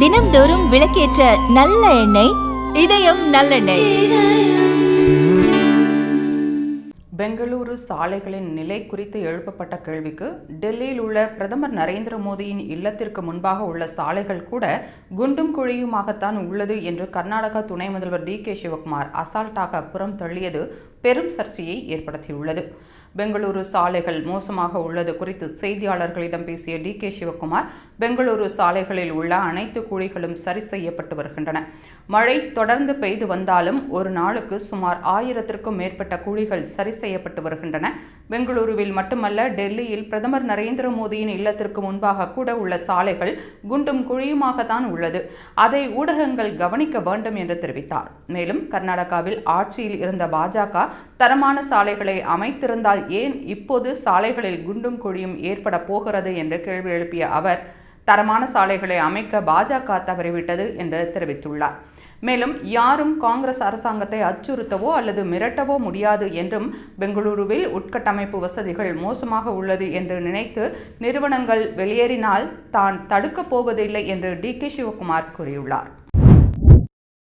தினம்தோறும் விளக்கேற்ற நல்ல எண்ணெய் இதயம் நல்லெண்ணெய். பெங்களூரு சாலைகளின் நிலை குறித்து எழுப்பப்பட்ட கேள்விக்கு டெல்லியில் உள்ள பிரதமர் நரேந்திர மோடியின் இல்லத்திற்கு முன்பாக உள்ள சாலைகள் கூட குண்டும் குழியுமாகத்தான் உள்ளது என்று கர்நாடக துணை முதல்வர் டி கே சிவகுமார் அசால்ட்டாக புறம் தள்ளியது பெரும் சர்ச்சையை ஏற்படுத்தியுள்ளது. பெங்களூரு சாலைகள் மோசமாக உள்ளது குறித்து செய்தியாளர்களிடம் பேசிய டி கே சிவகுமார் பெங்களூரு சாலைகளில் உள்ள அனைத்து குழிகளும் சரி செய்யப்பட்டு வருகின்றன. மழை தொடர்ந்து பெய்து வந்தாலும் ஒரு நாளுக்கு சுமார் ஆயிரத்திற்கும் மேற்பட்ட குழிகள் சரி செய்யப்பட்டு வருகின்றன. பெங்களூருவில் மட்டுமல்ல டெல்லியில் பிரதமர் நரேந்திர மோடியின் இல்லத்திற்கு முன்பாக கூட உள்ள சாலைகள் குண்டும் குழியுமாகத்தான் உள்ளது. அதை ஊடகங்கள் கவனிக்க வேண்டும் என்று தெரிவித்தார். மேலும் கர்நாடகாவில் ஆட்சியில் இருந்த பாஜக தரமான சாலைகளை அமைத்திருந்தால் ஏன் இப்போது சாலைகளில் குண்டும் குழியும் ஏற்பட போகிறது என்று கேள்வி எழுப்பிய அவர் தரமான சாலைகளை அமைக்க பாஜக தவறிவிட்டது என்று தெரிவித்துள்ளார். மேலும் யாரும் காங்கிரஸ் அரசாங்கத்தை அச்சுறுத்தவோ அல்லது மிரட்டவோ முடியாது என்றும் பெங்களூருவில் உட்கட்டமைப்பு வசதிகள் மோசமாக உள்ளது என்று நினைத்து நிறுவனங்கள் வெளியேறினால் தான் தடுக்கப் போவதில்லை என்று டி கே சிவகுமார் கூறியுள்ளார்.